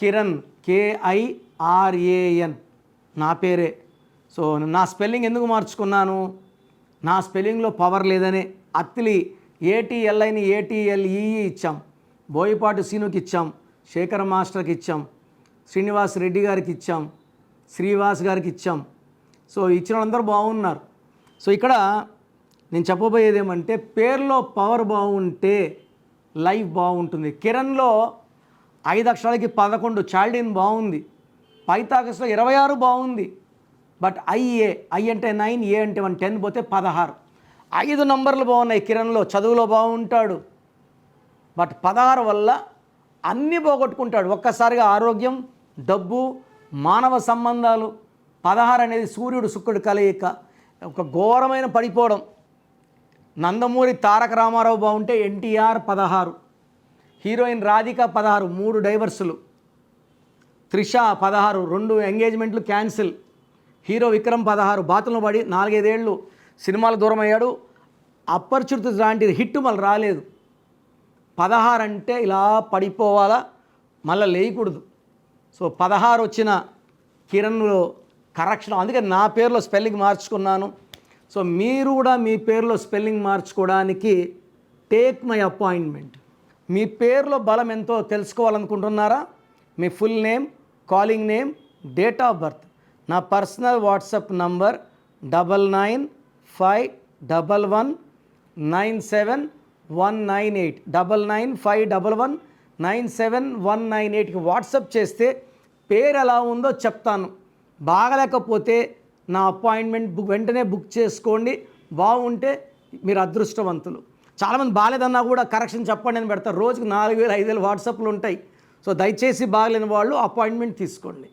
Kiran KIRAN నా పేరే. So నా స్పెల్లింగ్ ఎందుకు మార్చుకున్నాను? నా స్పెల్లింగ్లో పవర్ లేదనే అత్తిలి ఏటీఎల్ఐని ఏటీఎల్ఈఈ ఇచ్చాం. బోయపాటి సీనుకి ఇచ్చాం. శేఖర్ మాస్టర్కి ఇచ్చాం. శ్రీనివాస్ రెడ్డి గారికి ఇచ్చాం. శ్రీవాస్ గారికి ఇచ్చాం. సో ఇచ్చిన వాళ్ళందరూ బాగున్నారు. సో ఇక్కడ నేను చెప్పబోయేది ఏమంటే పేర్లో పవర్ బాగుంటే లైఫ్ బాగుంటుంది. కిరణ్లో ఐదు అక్షరాలకి పదకొండు. చాల్డిన్ బాగుంది. పైతాగస్లో ఇరవై ఆరు బాగుంది. బట్ ఐఏ ఐ అంటే నైన్ ఏ అంటే వన్ టెన్ పోతే పదహారు. ఐదు నంబర్లు బాగున్నాయి. కిరణ్లో చదువులో బాగుంటాడు. బట్ పదహారు వల్ల అన్నీ పోగొట్టుకుంటాడు. ఒక్కసారిగా ఆరోగ్యం డబ్బు మానవ సంబంధాలు. పదహారు అనేది సూర్యుడు శుక్రుడు కలయిక. ఒక ఘోరమైన పడిపోవడం. నందమూరి తారక రామారావు బాగుంటే ఎన్టీఆర్ పదహారు. హీరోయిన్ రాధిక పదహారు మూడు డైవర్సులు. త్రిష పదహారు రెండు ఎంగేజ్మెంట్లు క్యాన్సిల్. హీరో విక్రమ్ పదహారు బాతులను పడి నాలుగైదేళ్ళు సినిమాలు దూరం అయ్యాడు అపరిచితులు లాంటిది హిట్ మళ్ళీ రాలేదు. పదహారు అంటే ఇలా పడిపోవాలా? మళ్ళీ లేయకూడదు. సో పదహారు వచ్చిన కిరణ్లో కరెక్షన్. అందుకే నా పేరులో స్పెల్లింగ్ మార్చుకున్నాను. సో మీరు కూడా మీ పేరులో స్పెల్లింగ్ మార్చుకోవడానికి టేక్ మై అపాయింట్మెంట్. మీ పేరులో బలం ఎంతో తెలుసుకోవాలనుకుంటున్నారా? మీ full name calling name date of birth. నా personal WhatsApp number double nine five double one nine seven one nine eight. Double nine five double one nine seven one nine ఎయిట్కి WhatsApp చేస్తే పేరు ఎలా ఉందో చెప్తాను. బాగలేకపోతే నా అపాయింట్మెంట్ బుక్ వెంటనే book చేసుకోండి. బాగుంటే మీరు అదృష్టవంతులు. చాలామంది బాగాలేదన్నా కూడా కరెక్షన్ చెప్పండి అని పెడతారు. రోజుకు నాలుగు వేలు ఐదు వేలు వాట్సాప్లు ఉంటాయి. సో దయచేసి బాగలేని వాళ్ళు అపాయింట్మెంట్ తీసుకోండి.